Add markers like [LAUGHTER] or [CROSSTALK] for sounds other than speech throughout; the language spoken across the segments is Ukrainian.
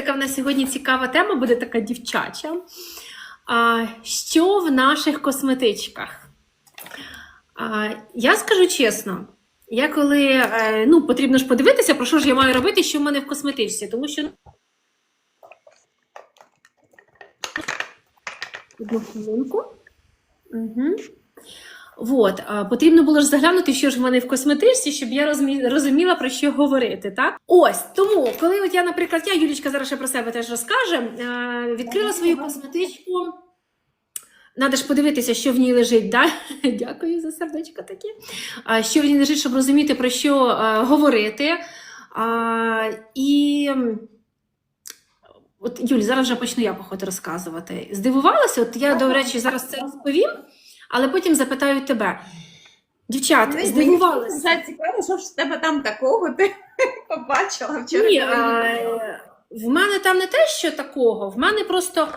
Така в нас сьогодні цікава тема буде така дівчача. А, що в наших косметичках? А, я скажу чесно, я коли е, ну, потрібно ж подивитися, про що ж я маю робити, що в мене в косметичці, тому що. Одну хвилинку. Угу. От, потрібно було ж заглянути, що ж в мене в косметичці, щоб я розуміла, про що говорити. Так? Ось тому, коли от я, наприклад, я Юлічка зараз ще про себе теж розкаже, відкрила свою косметичку. Надо ж подивитися, що в ній лежить. Да? [LAUGHS] Дякую за сердечко таке. Що в ній лежить, щоб розуміти, про що е, говорити. І от, Юль, зараз вже почну я походу розказувати. Здивувалася, от я, до речі, зараз це розповім, але потім запитаю тебе. Дівчат, здивувалася. Вже цікаво, що ж в тебе там такого ти [LAUGHS] побачила вчора. Ні, а, в мене там не те, що такого. В мене просто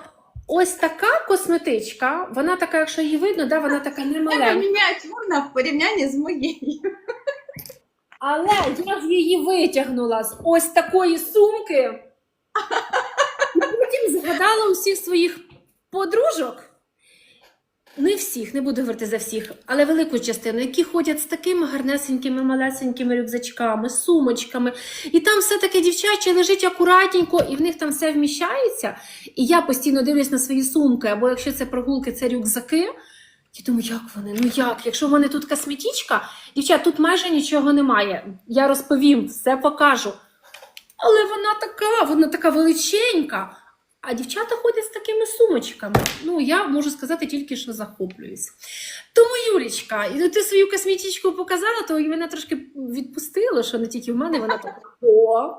ось така косметичка, вона така, якщо її видно, да, вона така [LAUGHS] не Тебе маленька. мініатюрна в порівнянні з моєю. [LAUGHS] Але я ж її витягнула з ось такої сумки. І потім згадала усіх своїх подружок. Не всіх, не буду говорити за всіх, але велику частину, які ходять з такими гарнесенькими, малесенькими рюкзачками, сумочками. І там все таке дівчаче лежить акуратненько, і в них там все вміщається. І я постійно дивлюсь на свої сумки, або якщо це прогулки, це рюкзаки. Я думаю, як вони? Ну як? Якщо в мене тут косметичка, дівчат, тут майже нічого немає. Я розповім, все покажу. Але вона така, вона така величенька. А дівчата ходять з такими сумочками. Ну, я можу сказати тільки, що захоплююсь. Тому, Юлічка, ти свою косметичку показала, то і мене трошки відпустило, що не тільки в мене вона така. О.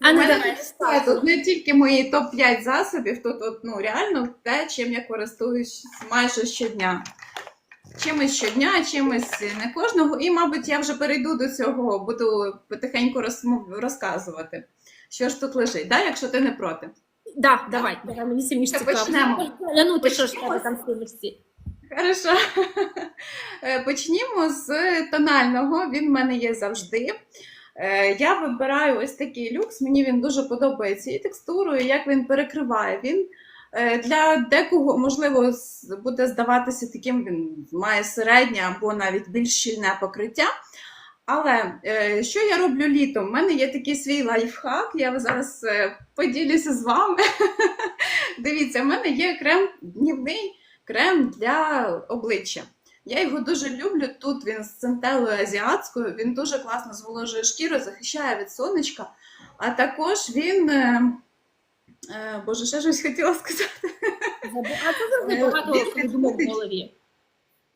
А не мене тут не тільки мої топ-5 засобів, тут от, ну, реально те, чим я користуюсь майже щодня. Чимось щодня, чимось не кожного. І, мабуть, я вже перейду до цього, буду потихеньку розказувати, що ж тут лежить, да? якщо ти не проти. Да, давай, давай, мені Та цікаво. почнемо. А ну, ти що ж тебе там в сумочці? Хорошо. Е, Почнімо з тонального. Він в мене є завжди. Е, Я вибираю ось такий люкс. Мені він дуже подобається і текстурою, і як він перекриває. Він е, для декого, можливо, буде здаватися таким, він має середнє або навіть більш щільне покриття. Але е, що я роблю літом? У мене є такий свій лайфхак, я зараз е, поділюся з вами. [LAUGHS] Дивіться, в мене є крем днівний крем для обличчя. Я його дуже люблю. Тут він з центелою азіатською, він дуже класно зволожує шкіру, захищає від сонечка. А також він. е, Боже, ще щось хотіла сказати. А це завжди багато думав в голові.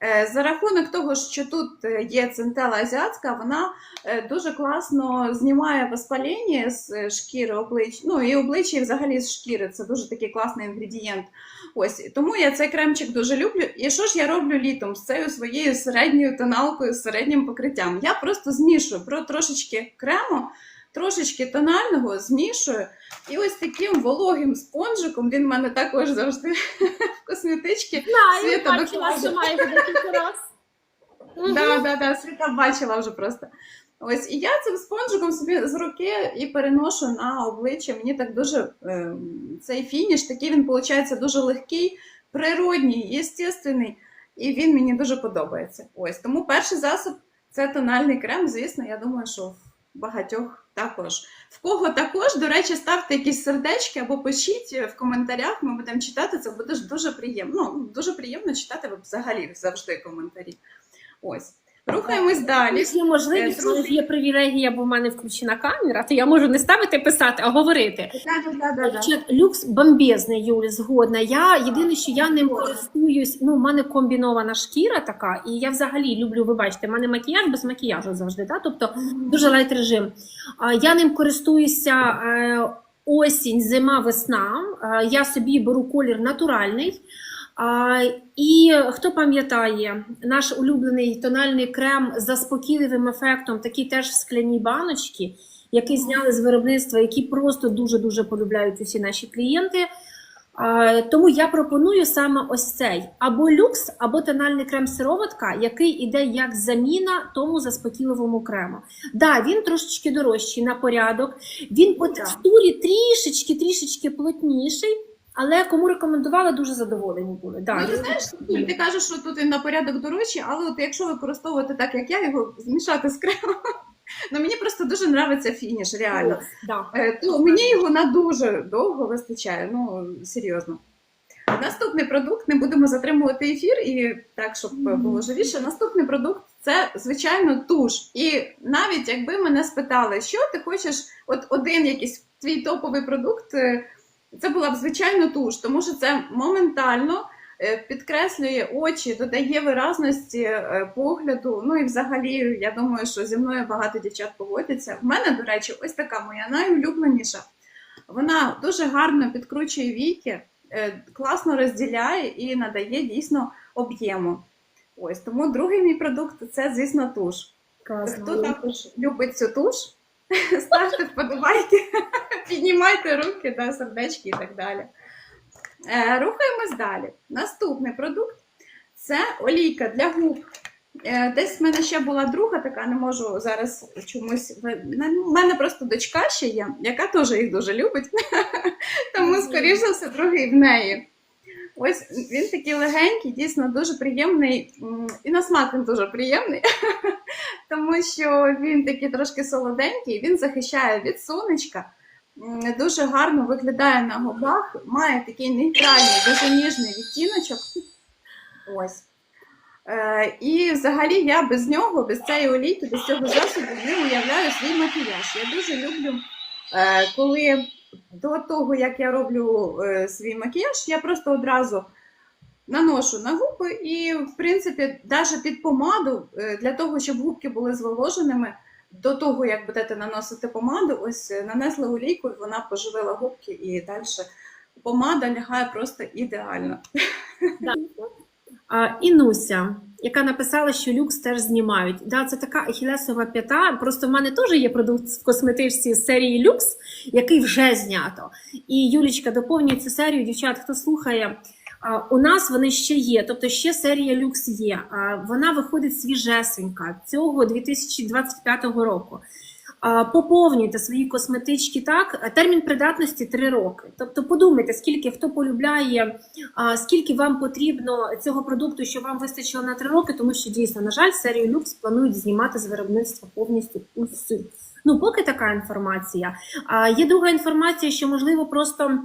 Е, За рахунок того, що тут е, є центела азіатська, вона е, дуже класно знімає воспаління з шкіри обличчя, ну і обличчя, і взагалі з шкіри. Це дуже такий класний інгредієнт. Ось тому я цей кремчик дуже люблю. І що ж я роблю літом з цією своєю середньою тоналкою, з середнім покриттям? Я просто змішую про трошечки крему, трошечки тонального, змішую. І ось таким вологим спонжиком він в мене також завжди [LAUGHS] в косметичці. Світа бачила, що має декілька раз. [LAUGHS] Мгм. Да, да, да, світа бачила вже просто. Ось, і я цим спонжиком собі з руки і переношу на обличчя. Мені так дуже е, цей фініш, такий він виходить дуже легкий, природній, естественний, і він мені дуже подобається. Ось тому перший засіб це тональний крем. Звісно, я думаю, що багатьох також. В кого також, до речі, ставте якісь сердечки або пишіть в коментарях. Ми будемо читати. Це буде дуже приємно. Ну, дуже приємно читати взагалі завжди коментарі. Ось. Рухаємось далі. Є можливість, Е, коли є привілегія, бо в мене включена камера, то я можу не ставити писати, а говорити. Люкс бомбезний, Юлі, згодна. Я єдине, що я ним користуюсь. Ну, в мене комбінована шкіра така, і я взагалі люблю, ви бачите, в мене макіяж без макіяжу завжди, да? тобто дуже лайт режим. Я ним користуюся е, осінь, зима, весна. Я собі беру колір натуральний. А, І хто пам'ятає, наш улюблений тональний крем з заспокійливим ефектом, такий теж в скляній баночці, який зняли з виробництва, який просто дуже дуже полюбляють усі наші клієнти. А, тому я пропоную саме ось цей або люкс, або тональний крем сироватка, який іде як заміна тому заспокійливому крему. Да, він трошечки дорожчий на порядок. Він по Так. текстурі трішечки, трішечки плотніший, але кому рекомендувала, дуже задоволені були. Да, Ну, ти знаєш, Юль, ти кажеш, що тут він на порядок дорожчий, але от якщо використовувати так, як я, його змішати з кремом, [LAUGHS] ну мені просто дуже подобається фініш, реально. Да. Е, То мені його на дуже довго вистачає, ну серйозно. Наступний продукт, не будемо затримувати ефір, і так, щоб було живіше. Наступний продукт це, звичайно, туш. І навіть якби мене спитали, що ти хочеш, от один якийсь твій топовий продукт, е, це була б звичайно туш, тому що це моментально е, підкреслює очі, додає виразності е, погляду. Ну і взагалі, я думаю, що зі мною багато дівчат погодяться. В мене, до речі, ось така моя найулюбленіша. Вона дуже гарно підкручує віки, е, класно розділяє і надає дійсно об'єму. Ось тому другий мій продукт це, звісно, туш. Класно. Хто також любить цю туш, [LAUGHS] ставте вподобайки, піднімайте руки, да, сердечки і так далі. Е, рухаємось далі. Наступний продукт це олійка для губ. Е, Десь в мене ще була друга така, не можу зараз чомусь. У мене просто дочка ще є, яка теж їх дуже любить. [LAUGHS] Тому, скоріш за все, другий в неї. Ось він такий легенький, дійсно дуже приємний. І на смак він дуже приємний, [LAUGHS] тому що він такий трошки солоденький, він захищає від сонечка, дуже гарно виглядає на губах, має такий нейтральний, дуже ніжний відтіночок. Ось. Е, і взагалі я без нього, без цієї олійки, без цього засобу не уявляю свій макіяж. Я дуже люблю, е, коли до того, як я роблю е, свій макіяж, я просто одразу наношу на губи і, в принципі, навіть під помаду, для того, щоб губки були зволоженими, до того, як будете наносити помаду, ось е, нанесли олійку, вона поживила губки і далі помада лягає просто ідеально. А, Інуся, яка написала, що люкс теж знімають. Да, це така ахілесова п'ята. Просто в мене теж є продукт в косметичці серії люкс, який вже знято. І Юлічка доповнює цю серію. Дівчат, хто слухає, у нас вони ще є. Тобто ще серія люкс є. Вона виходить свіжесенька цього 2025 року. Поповнюйте свої косметички так. Термін придатності 3 роки. Тобто подумайте, скільки хто полюбляє скільки вам потрібно цього продукту, щоб вам вистачило на три роки, тому що дійсно, на жаль, серію люкс планують знімати з виробництва повністю усю. Ну, поки така інформація. Є друга інформація, що можливо просто.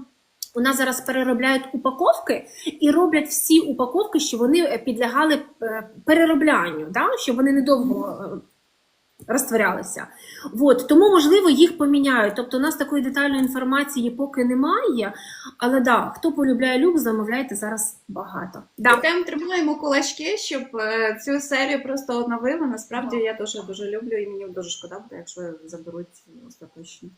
У нас зараз переробляють упаковки і роблять всі упаковки, що вони е, підлягали е, перероблянню, да? щоб вони недовго е, розтворялися. От, тому, можливо, їх поміняють. Тобто, у нас такої детальної інформації поки немає. Але да, хто полюбляє люкс, замовляйте зараз багато. Да. Тем тримаємо кулачки, щоб цю серію просто оновили. Насправді я теж дуже люблю і мені дуже шкода буде, якщо заберуть остаточно.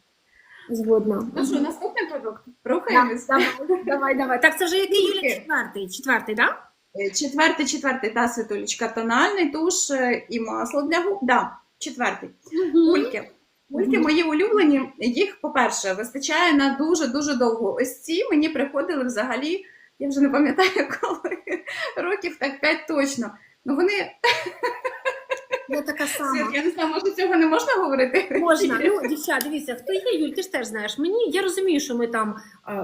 Згодна. Ну що, наступний продукт? Да, Рухаємось. давай, давай, давай. Так, це вже який Руки. четвертий? Четвертий, да? Е, Четвертий, четвертий, та світулечка, тональний туш е, і масло для губ. Да, четвертий. Кульки. Кульки мої улюблені. Їх, по-перше, вистачає на дуже-дуже довго. Ось ці мені приходили взагалі, я вже не пам'ятаю [LAUGHS] коли, років так 5 точно. Ну вони, [LAUGHS] Я така сама. я не знаю, може цього не можна говорити? Можна. Ну, дівчат, дивіться, хто є, Юль, ти ж теж знаєш. Мені я розумію, що ми там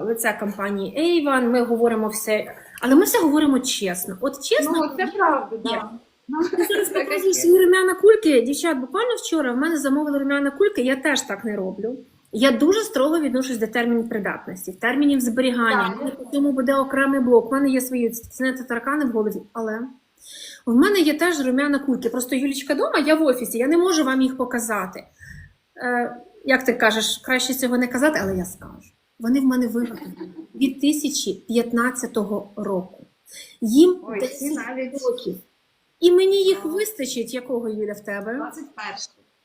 лице компанії Avon, ми говоримо все, але ми все говоримо чесно. От чесно, Ну, це правда, зараз Таке свої румяна кульки. Дівчат, буквально вчора в мене замовили румяна кульки, я теж так не роблю. Я дуже строго відношусь до термінів придатності, термінів зберігання. Так. У цьому буде окремий блок. У мене є свої ціни таракани в голові, але в мене є теж румяна кульки. Просто Юлічка вдома, я в офісі, я не можу вам їх показати. Е, як ти кажеш, краще цього не казати, але я скажу. Вони в мене виготовлені від 2015 року. Їм Ой, 10 навіть років. І мені їх вистачить, якого Юля в тебе? 21.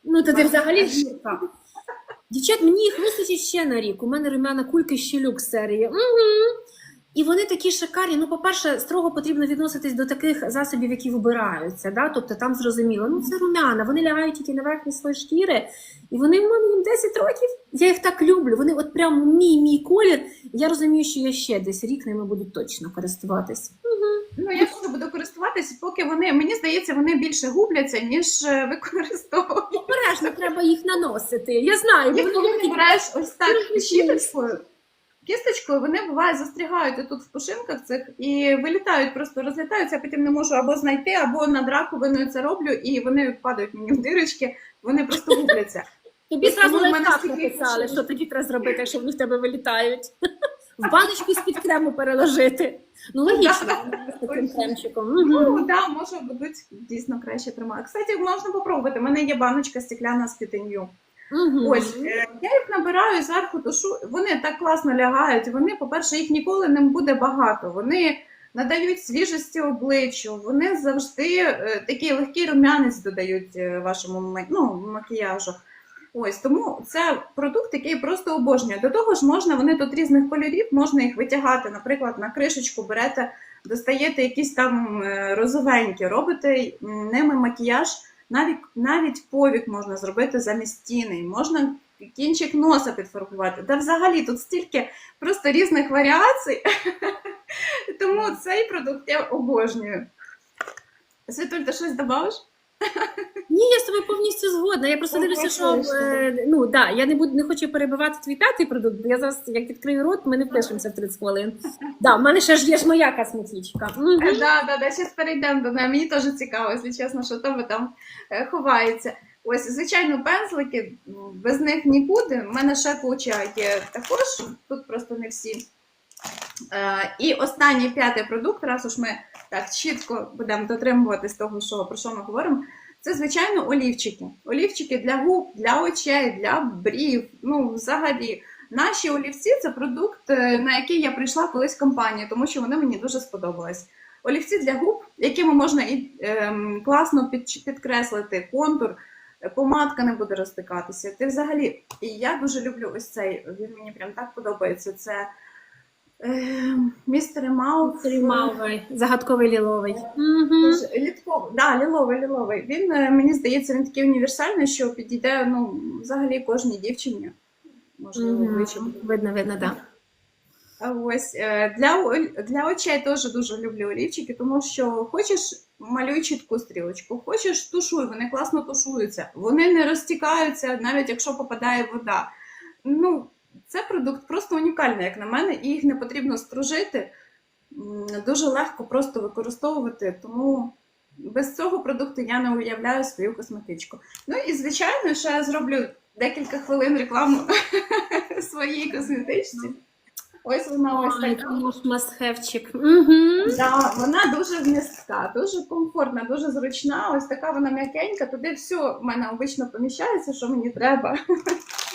Ну, то ти взагалі жінка. Дівчат, мені їх вистачить ще на рік. У мене румяна кулька ще люкс серії. Угу. І вони такі шикарні. Ну, по-перше, строго потрібно відноситись до таких засобів, які вибираються. Да? Тобто там зрозуміло, ну це румяна, вони лягають тільки на верхні слой шкіри, і вони в мене їм 10 років. Я їх так люблю. Вони от прямо мій мій колір. Я розумію, що я ще десь рік ними буду точно користуватись. Ну, я теж буду користуватися, поки вони, мені здається, вони більше губляться, ніж е, використовують. Обережно треба їх наносити. Я знаю, бо вони береш ось так щіточкою, кісточкою, вони буває застрягають тут в пушинках цих і вилітають, просто розлітаються, а потім не можу або знайти, або над раковиною це роблю, і вони падають мені в дирочки, вони просто губляться. Тобі зразу лайфхак написали, що тоді треба зробити, якщо вони в тебе вилітають. В баночку з-під крему переложити. Ну, логічно, з таким кремчиком. Ну, да, може будуть дійсно краще тримати. Кстати, можна попробувати. У мене є баночка стекляна з пітинью. Мгм. Ось е, я їх набираю зверху, тушу. Вони так класно лягають. Вони, по-перше, їх ніколи не буде багато. Вони надають свіжості обличчю. Вони завжди е, такий легкий рум'янець додають е, вашому ну, макіяжу. Ось тому це продукт, який просто обожнюю. До того ж, можна вони тут різних кольорів, можна їх витягати. Наприклад, на кришечку берете, достаєте якісь там е, розовенькі, робите ними макіяж. Навіть навіть повік можна зробити замість стіни, можна кінчик носа підфарбувати. Та взагалі тут стільки просто різних варіацій. [LAUGHS] Тому цей продукт я обожнюю. Світуль, ти щось добавиш? Ні, я з тобою повністю згодна. Я просто Ну, дивлюся, що е, ну да, я не буду не хочу перебивати твій п'ятий продукт, бо я зараз як відкрию рот, ми не впишемося в 30 хвилин. Да, в мене ще ж є ж моя косметичка. Е, Да, да, да, зараз перейдемо до неї. Мені теж цікаво, якщо чесно, що там там е, ховається. Ось, звичайно, пензлики, без них нікуди. У мене ще куча є також, тут просто не всі. І останній п'ятий продукт, раз уж ми так чітко будемо дотримуватись того, що, про що ми говоримо, це, звичайно, олівчики. Олівчики для губ, для очей, для брів. Ну, взагалі, наші олівці це продукт, е, на який я прийшла колись в компанію, тому що вони мені дуже сподобались. Олівці для губ, якими можна і ем, класно під, підкреслити контур, помадка не буде розтикатися. Ти взагалі, і я дуже люблю ось цей. Він мені прям так подобається. Це містер Мауф. Загадковий ліловий. Мгм. Літковий, да, ліловий, ліловий. Він е, мені здається, він такий універсальний, що підійде ну, взагалі кожній дівчині. Можливо, Мгм. Видно, видно, так. А Ось е, для, о- для очей теж дуже люблю олівчики, тому що хочеш малюй чітку стрілочку, хочеш тушуй, вони класно тушуються, вони не розтікаються, навіть якщо попадає вода. Ну, це продукт просто унікальний, як на мене, і їх не потрібно стружити. Дуже легко просто використовувати, тому без цього продукту я не уявляю свою косметичку. Ну і звичайно, ще я зроблю декілька хвилин рекламу [LAUGHS] своїй косметичці. Ось вона ось така. мастхевчик. Да, вона дуже вмістка, дуже комфортна, дуже зручна. Ось така вона м'якенька. Туди все в мене обично поміщається, що мені треба. [LAUGHS]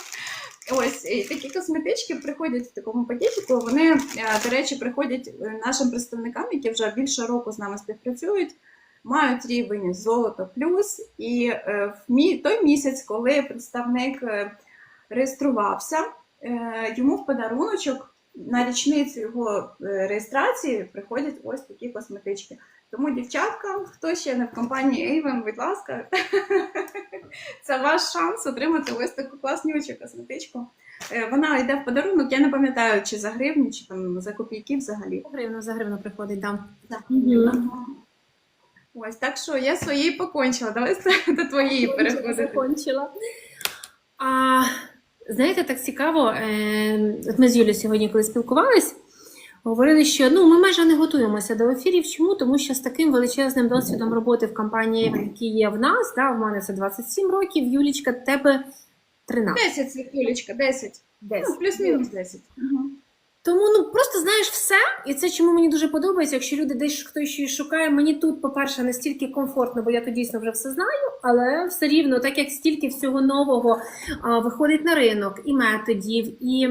Ось і такі косметички приходять в такому пакетику. Вони, е, до речі, приходять е, нашим представникам, які вже більше року з нами співпрацюють, мають рівень золото плюс. І е, в той місяць, коли представник реєструвався, йому в подаруночок на річницю його реєстрації приходять ось такі косметички. Тому, дівчатка, хто ще не в компанії Avon, будь ласка, [LAUGHS] це ваш шанс отримати ось таку класнючу косметичку. Е, Вона йде в подарунок, я не пам'ятаю, чи за гривню, чи там за копійки взагалі. Гривна за гривну приходить, да. Так. Ось так що я своєї покончила. Давай [LAUGHS] до твоєї переходити. Закончила. А, знаєте, так цікаво, е, ми з Юлією сьогодні, коли спілкувались, говорили, що ну, ми майже не готуємося до ефірів. Чому? Тому що з таким величезним досвідом роботи в компанії, які є в нас, да, в мене це 27 років, Юлічка, тебе 13. 10, Світулечка, 10. Десь. Ну, плюс-мінус 10. Мгм. Тому ну просто знаєш все, і це чому мені дуже подобається. Якщо люди десь хтось щось шукає, мені тут, по-перше, настільки комфортно, бо я тут дійсно вже все знаю, але все рівно, так як стільки всього нового а, виходить на ринок, і методів, і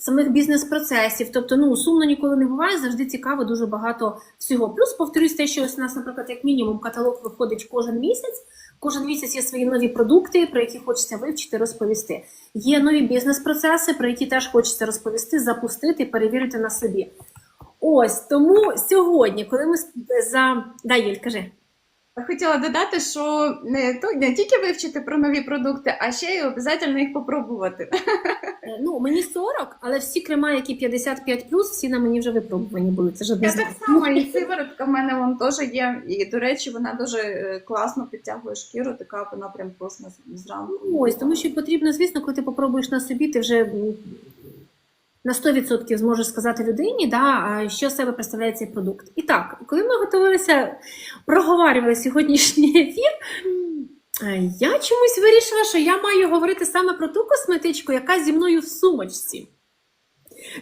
самих бізнес-процесів. Тобто, ну сумно ніколи не буває, завжди цікаво, дуже багато всього. Плюс повторюсь, те, що ось у нас, наприклад, як мінімум, каталог виходить кожен місяць. Кожен місяць є свої нові продукти, про які хочеться вивчити, розповісти. Є нові бізнес-процеси, про які теж хочеться розповісти, запустити, перевірити на собі. Ось тому сьогодні, коли ми за. Да, Юль, кажи. Хотіла додати, що не, то, не тільки вивчити про нові продукти, а ще й обов'язково їх попробувати. Е, Ну, мені 40, але всі крема, які 55 всі на мені вже випробувані були. Це ж Я так само, і сиворотка в мене вон теж є. І, до речі, вона дуже е, класно підтягує шкіру, така вона прям класна зранку. Ось, тому що потрібно, звісно, коли ти попробуєш на собі, ти вже на 100% зможеш сказати людині, да, що себе представляє цей продукт. І так, коли ми готувалися, проговорювали сьогоднішній [LAUGHS] ефір, я чомусь вирішила, що я маю говорити саме про ту косметичку, яка зі мною в сумочці.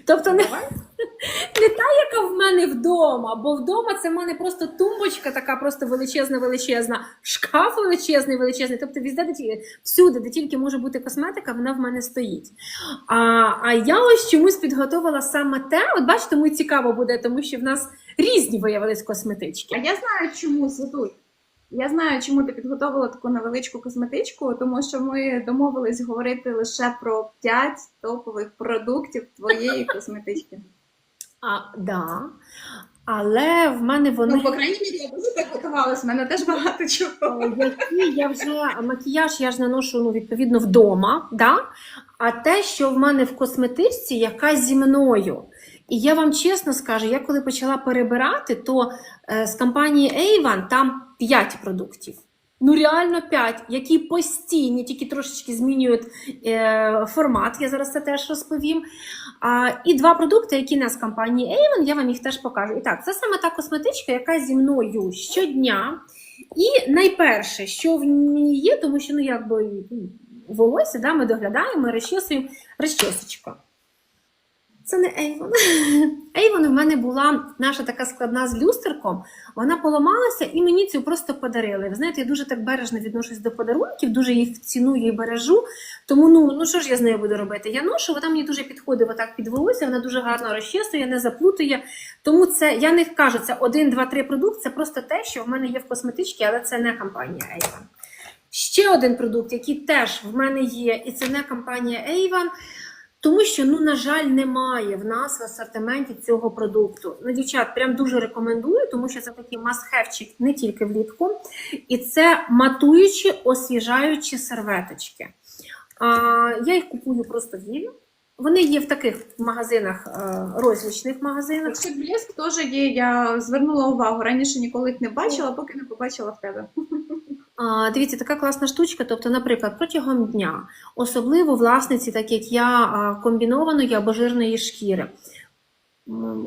Тобто не, [LAUGHS] не та, яка в мене вдома, бо вдома це в мене просто тумбочка, така просто величезна, величезна, шкаф величезний, величезний. Тобто візде, де ті- всюди, де тільки може бути косметика, вона в мене стоїть. А, а я ось чомусь підготувала саме те. От бачите, тому цікаво буде, тому що в нас різні виявились косметички. А я знаю, чому Святуль. Я знаю, чому ти підготувала таку невеличку косметичку, тому що ми домовились говорити лише про 5 топових продуктів твоєї [LAUGHS] косметички. А, да. Але в мене вони. Ну, по крайній мірі, я дуже так готувалась, в мене теж багато чого. Які я вже макіяж я ж наношу ну, відповідно вдома, да? а те, що в мене в косметичці, яка зі мною. І я вам чесно скажу, я коли почала перебирати, то е, з компанії Avon там 5 продуктів. Ну, реально 5, які постійні, тільки трошечки змінюють е, формат. Я зараз це теж розповім. А, і два продукти, які не з компанії Avon, я вам їх теж покажу. І так, це саме та косметичка, яка зі мною щодня. І найперше, що в ній є, тому що ну якби волосся, да, ми доглядаємо, розчесуємо розчесочка. Це не Avon. [LAUGHS] Avon в мене була наша така складна з люстерком. Вона поламалася і мені цю просто подарили. Ви знаєте, я дуже так бережно відношусь до подарунків, дуже їх ціную і бережу. Тому ну, ну що ж я з нею буду робити? Я ношу, вона мені дуже підходить отак під волосся, вона дуже гарно розчесує, не заплутує. Тому це я не кажу, це один, два, три продукт. Це просто те, що в мене є в косметичці, але це не компанія Avon. Ще один продукт, який теж в мене є, і це не компанія Avon, тому що, ну, на жаль, немає в нас в асортименті цього продукту. Ну, дівчат, прям дуже рекомендую, тому що це такий must-have не тільки влітку. І це матуючі, освіжаючі серветочки. А, я їх купую просто в Єві. Вони є в таких магазинах, е, розлічних магазинах. Якщо блеск теж є, я звернула увагу. Раніше ніколи їх не бачила, поки не побачила в тебе. Дивіться, така класна штучка. Тобто, наприклад, протягом дня, особливо власниці, так як я комбінованої або жирної шкіри.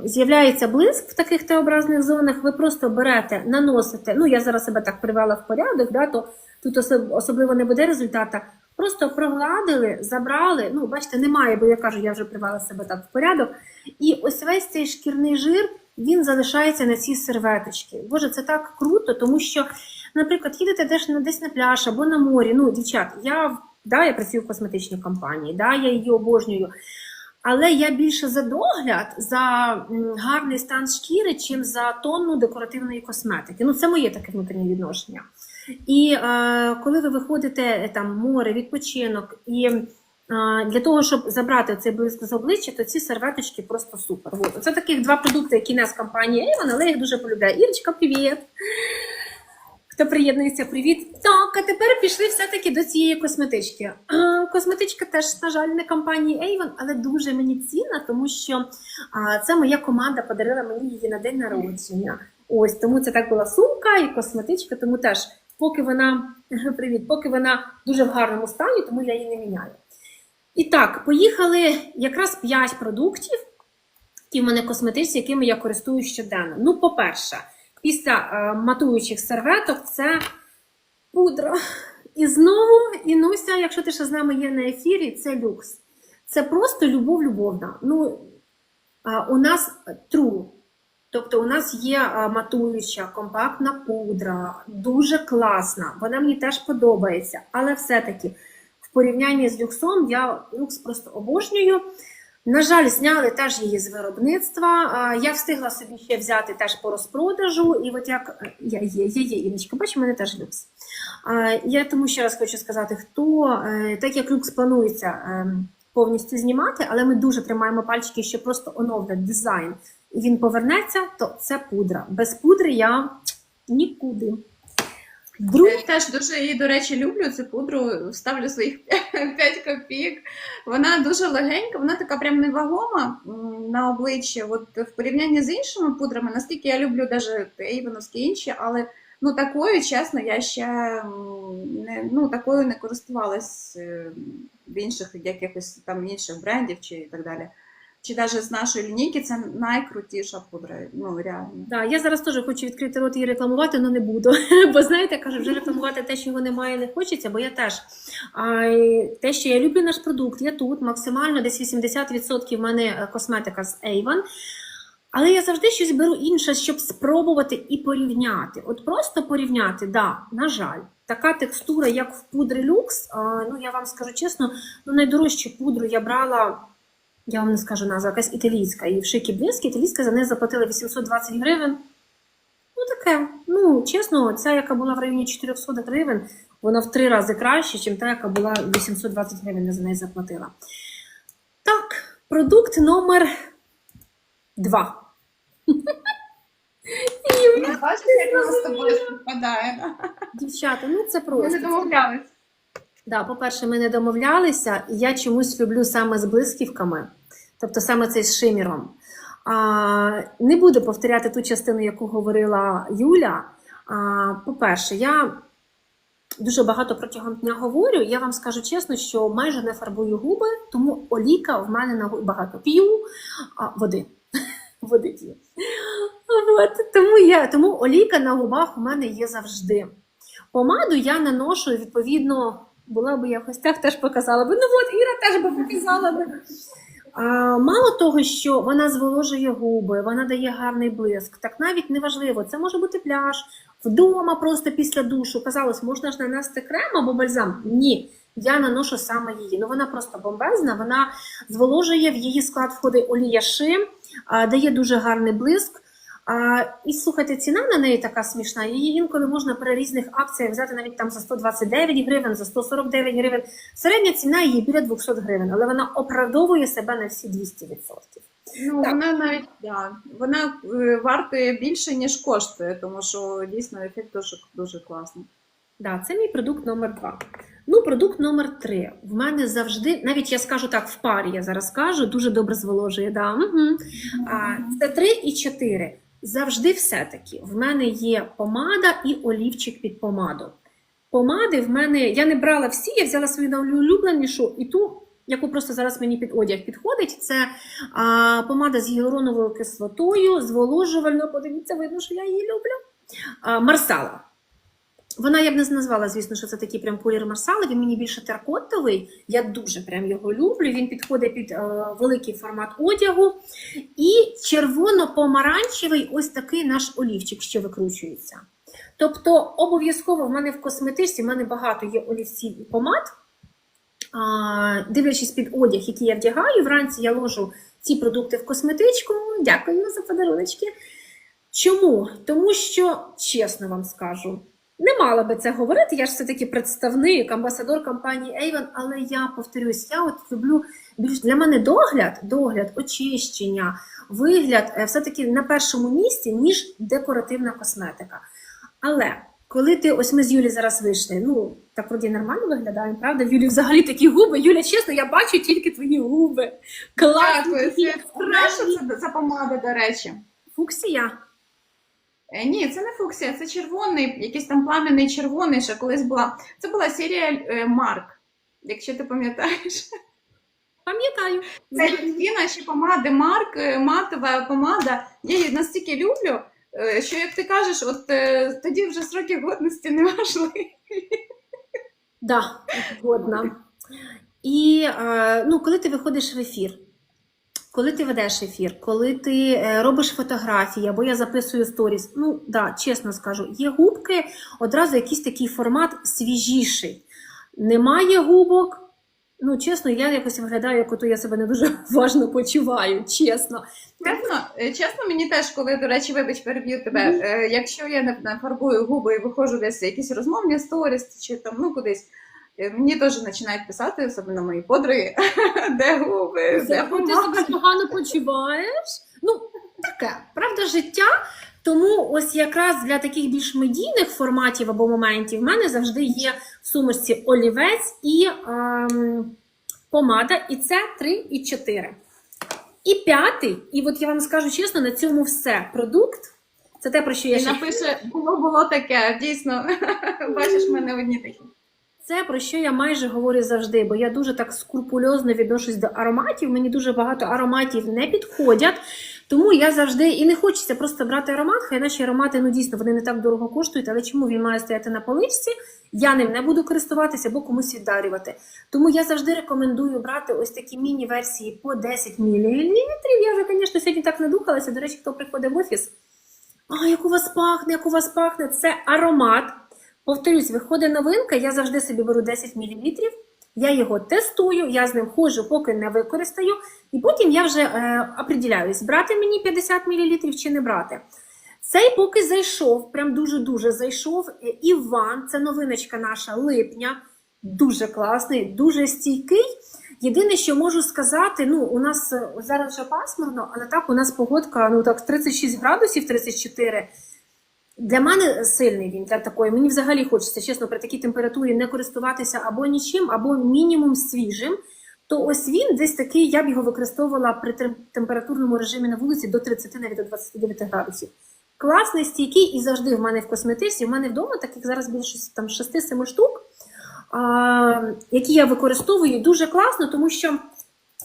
З'являється блиск в таких Т-образних зонах, ви просто берете, наносите. Ну, я зараз себе так привела в порядок, да, то тут особливо не буде результату. Просто прогладили, забрали. Ну, бачите, немає, бо я кажу, я вже привела себе так в порядок. І ось весь цей шкірний жир він залишається на цій серветочці. Боже, це так круто, тому що наприклад, їдете десь на десь на пляж або на морі. Ну, дівчат, я, да, я працюю в косметичній компанії, да, я її обожнюю. Але я більше за догляд, за гарний стан шкіри, чим за тонну декоративної косметики. Ну, це моє таке внутрішнє відношення. І е, коли ви виходите е, там море, відпочинок, і для того, щоб забрати цей блиск з обличчя, то ці серветочки просто супер. От. Це таких два продукти, які не з компанії Avon, але їх дуже полюбляю. Ірочка, привіт! Хто приєднується, привіт. Так, а тепер пішли все-таки до цієї косметички. Косметичка теж, на жаль, не компанії Avon, але дуже мені цінна, тому що це моя команда подарила мені її на день народження. Ось тому це так була сумка і косметичка, тому теж, поки вона [LAUGHS] привіт, поки вона дуже в гарному стані, тому я її не міняю. І так, поїхали якраз 5 продуктів, які в мене косметичні, якими я користуюсь щоденно. Ну, по-перше, після е, матуючих серветок це пудра. І знову, Інуся, якщо ти ще з нами є на ефірі, це люкс. Це просто любов любовна. Ну, а, у нас true. Тобто у нас є а, матуюча, компактна пудра, дуже класна. Вона мені теж подобається. Але все-таки в порівнянні з люксом я люкс просто обожнюю. На жаль, зняли теж її з виробництва. Я встигла собі ще взяти теж по розпродажу. І от як я є, є, є Іночка, бачиш, у мене теж люкс. Я тому ще раз хочу сказати, хто е, так як люкс планується ем, повністю знімати, але ми дуже тримаємо пальчики, щоб просто оновлять дизайн і він повернеться, то це пудра. Без пудри я нікуди. Друг... Е, Теж дуже її, до речі, люблю цю пудру, ставлю своїх [LAUGHS] 5 копійок. Вона дуже легенька, вона така прям невагома на обличчі. От в порівнянні з іншими пудрами, наскільки я люблю навіть інші, але ну такою, чесно, я ще не, ну, такою не користувалась е, в інших якихось там інших брендів чи і так далі. Чи навіть з нашої лінійки це найкрутіша пудра. Ну реально. Да, я зараз теж хочу відкрити рот і рекламувати, але не буду. [LAUGHS] Бо знаєте, я кажу, вже рекламувати те, чого немає, не хочеться, бо я теж. А, те, що я люблю наш продукт, я тут максимально десь 80% в мене е, косметика з Avon. Але я завжди щось беру інше, щоб спробувати і порівняти. От просто порівняти, да, на жаль, така текстура, як в пудри люкс. А, ну я вам скажу чесно, ну найдорожчу пудру я брала. Я вам не скажу назву, якась італійська. І в шикі близькі італійська за неї заплатила 820 гривень. Ну таке. Ну, чесно, ця, яка була в районі 400 гривень, вона в три рази краще, ніж та, яка була 820 гривень, я за неї заплатила. Так, продукт номер два. Бачите, як воно з тобою співпадає. Дівчата, ну це просто. Ми не домовлялись. Да, по-перше, ми не домовлялися, і я чомусь люблю саме з блисківками, тобто саме цей з шиміром. Не буду повторяти ту частину, яку говорила Юля. По-перше, я дуже багато протягом дня говорю. Я вам скажу чесно, що майже не фарбую губи, тому оліка в мене на губ багато п'ю води. [LAUGHS] Води п'ю. От, тому, я, тому оліка на губах у мене є завжди. Помаду я наношу, відповідно, була б я в гостях, теж показала би. Ну от Іра теж би показала би. Мало того, що вона зволожує губи, вона дає гарний блиск. Так навіть не важливо, це може бути пляж, вдома просто після душу. Казалось, можна ж нанести крем або бальзам? Ні. Я наношу саме її. Ну вона просто бомбезна, вона зволожує, в її склад входить олія ши, дає дуже гарний блиск. А, і слухайте, ціна на неї така смішна. Її інколи можна при різних акціях взяти навіть там за 129 гривень, за 149 гривень. Середня ціна її біля 200 гривень, але вона оправдовує себе на всі 200%. Ну, Так. вона навіть да, вона е, вартує більше, ніж коштує, тому що дійсно ефект дуже, дуже класний. Да, це мій продукт номер два. Ну, продукт номер три. В мене завжди, навіть я скажу так, в парі я зараз кажу, дуже добре зволожує. Да. Угу. А, це три і чотири. Завжди все-таки в мене є помада і олівчик під помаду. Помади в мене, я не брала всі, я взяла свою найулюбленішу і ту, яку просто зараз мені під одяг підходить. Це а, помада з гіалуроновою кислотою, зволожувальною. Подивіться, видно, що я її люблю. А, Марсала. Вона я б не назвала, звісно, що це такий прям колір марсали. Він мені більше теркотовий. Я дуже прям його люблю. Він підходить під е, великий формат одягу. І червоно-помаранчевий ось такий наш олівчик, що викручується. Тобто, обов'язково в мене в косметичці, в мене багато є олівців і помад. А, дивлячись під одяг, який я вдягаю, вранці я ложу ці продукти в косметичку. Дякую за подаруночки. Чому? Тому що, чесно вам скажу, не мала би це говорити. Я ж все-таки представник, амбасадор компанії Avon, але я повторюсь, я от люблю більш для мене догляд, догляд, очищення, вигляд е, все-таки на першому місці, ніж декоративна косметика. Але коли ти, ось ми з Юлі зараз вийшли, ну так вроді нормально виглядаємо, правда? Юлі взагалі такі губи. Юля, чесно, я бачу тільки твої губи. Класні, Дякую, яскраві. це помада, до речі? Фуксія. Е, Ні, це не фуксія, це червоний, якийсь там плам'яний червоний, ще колись була. Це була серія е, Марк, якщо ти пам'ятаєш. Пам'ятаю. Це дві наші помади Марк, е, матова помада. Я її настільки люблю, що як ти кажеш, от тоді вже сроки годності не важливі. Да, згодна. І ну, коли ти виходиш в ефір, коли ти ведеш ефір, коли ти е, робиш фотографії, або я записую сторіс, ну да, чесно скажу, є губки, одразу якийсь такий формат свіжіший. Немає губок. Ну, чесно, я якось виглядаю, як ото я себе не дуже [LAUGHS] важно почуваю, чесно. Чесно, е, чесно, мені теж, коли, до речі, вибач, переб'ю тебе. е, Якщо я не не фарбую губи і виходжу десь якісь розмовні сторіс чи там ну кудись. Е, Мені теж починають писати, особливо мої подруги, [LAUGHS] де губи, де Ти себе погано почуваєш? Ну, таке, правда життя. Тому ось якраз для таких більш медійних форматів або моментів в мене завжди є в сумочці олівець і ем, помада, і це 3 і 4. І п'ятий, і от я вам скажу чесно, на цьому все. Продукт це те, про що я І ще напише, було було таке, дійсно. [LAUGHS] Бачиш, в мене одні такі. Це про що я майже говорю завжди, бо я дуже так скрупульозно відношусь до ароматів. Мені дуже багато ароматів не підходять. Тому я завжди і не хочеться просто брати аромат, хай наші аромати, ну дійсно, вони не так дорого коштують, але чому він має стояти на поличці? Я ним не буду користуватися або комусь віддарювати. Тому я завжди рекомендую брати ось такі міні-версії по 10 мл. Я вже, звісно, сьогодні так надухалася. До речі, хто приходить в офіс. А, як у вас пахне, як у вас пахне? Це аромат. Повторюсь, виходить новинка, я завжди собі беру 10 мл, я його тестую, я з ним ходжу, поки не використаю, і потім я вже е, определяюсь, брати мені 50 мл чи не брати. Цей поки зайшов, прям дуже-дуже зайшов. Е, Іван, це новиночка наша липня, дуже класний, дуже стійкий. Єдине, що можу сказати, ну, у нас е, зараз вже пасмурно, але так, у нас погодка ну, так, 36 градусів, 34. Для мене сильний він для такої. Мені взагалі хочеться, чесно, при такій температурі не користуватися або нічим, або мінімум свіжим. То ось він десь такий, я б його використовувала при температурному режимі на вулиці до 30, навіть до 29 градусів. Класний, стійкий і завжди в мене в косметичці. В мене вдома таких зараз більше там 6-7 штук, а, які я використовую дуже класно, тому що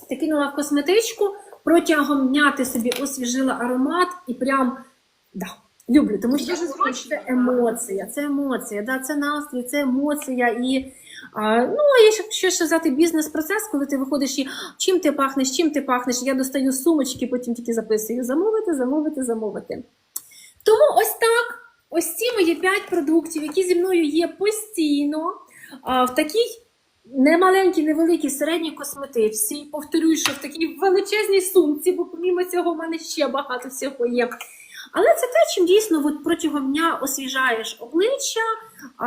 ти кинула в косметичку, протягом дня ти собі освіжила аромат і прям да, люблю, тому що Дуже зручно. це емоція, це емоція, да, це настрій, це емоція. І, а, ну, а якщо ще взяти бізнес-процес, коли ти виходиш і чим ти пахнеш, чим ти пахнеш, я достаю сумочки, потім тільки записую замовити, замовити, замовити. Тому ось так. Ось ці мої п'ять продуктів, які зі мною є постійно а, в такій немаленькій, невеликій середній косметичці. Повторюю, що в такій величезній сумці, бо помімо цього в мене ще багато всього є. Але це те, чим дійсно от протягом дня освіжаєш обличчя, а,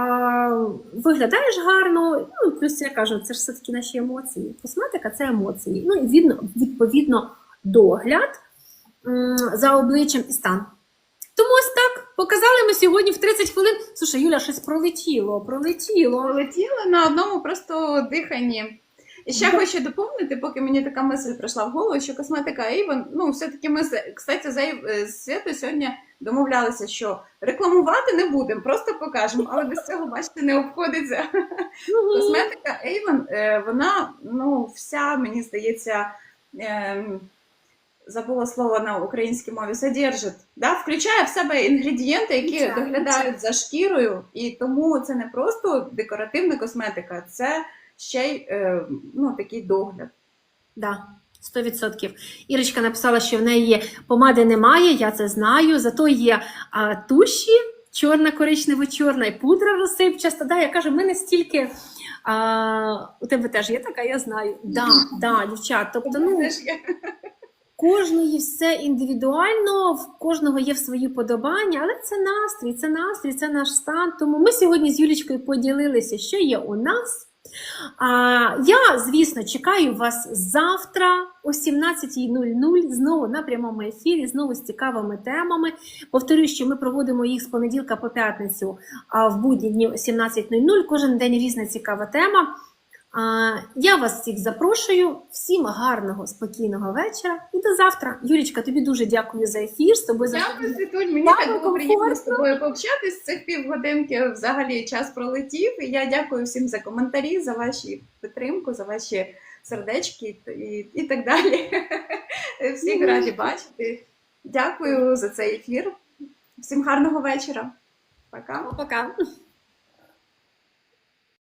виглядаєш гарно. Ну, плюс я кажу, це ж все-таки наші емоції. Косметика це емоції. Ну і відно, відповідно догляд за обличчям і стан. Тому ось так показали ми сьогодні в 30 хвилин. Слушай, Юля, щось пролетіло, пролетіло. Полетіли на одному просто диханні. І ще хочу доповнити, поки мені така мисль прийшла в голову, що косметика Avon, ну, все-таки ми, кстати, з Святою сьогодні домовлялися, що рекламувати не будемо, просто покажемо, але без цього, бачите, не обходиться. Косметика Avon, е, вона, ну, вся, мені здається, ем, забула слово на українській мові, содержить, да? включає в себе інгредієнти, які доглядають за шкірою, і тому це не просто декоративна косметика, це ще й е, ну, такий догляд. Да, 100%. Ірочка написала, що в неї є помади немає, я це знаю. Зато є а, туші, чорна, коричнево-чорна і пудра розсипчаста. Да, я кажу, ми не стільки. А, у тебе теж є така, я знаю. Да, да, дівчат. Тобто, ну, кожної все індивідуально, в кожного є в свої подобання, але це настрій, це настрій, це наш стан. Тому ми сьогодні з Юлічкою поділилися, що є у нас. А, я, звісно, чекаю вас завтра о 17.00 знову на прямому ефірі, знову з цікавими темами. Повторюю, що ми проводимо їх з понеділка по п'ятницю а в будні дні о 17.00. Кожен день різна цікава тема. Я вас всіх запрошую. Всім гарного, спокійного вечора і до завтра. Юлічка, тобі дуже дякую за ефір. З тобою Дякую, Світуль. Мені так було приємно з тобою пообщатись. Цих півгодинки взагалі час пролетів. І я дякую всім за коментарі, за ваші підтримку, за ваші сердечки і, і так далі. [LAUGHS] Всіх раді бачити. Дякую за цей ефір. Всім гарного вечора. Пока. пока.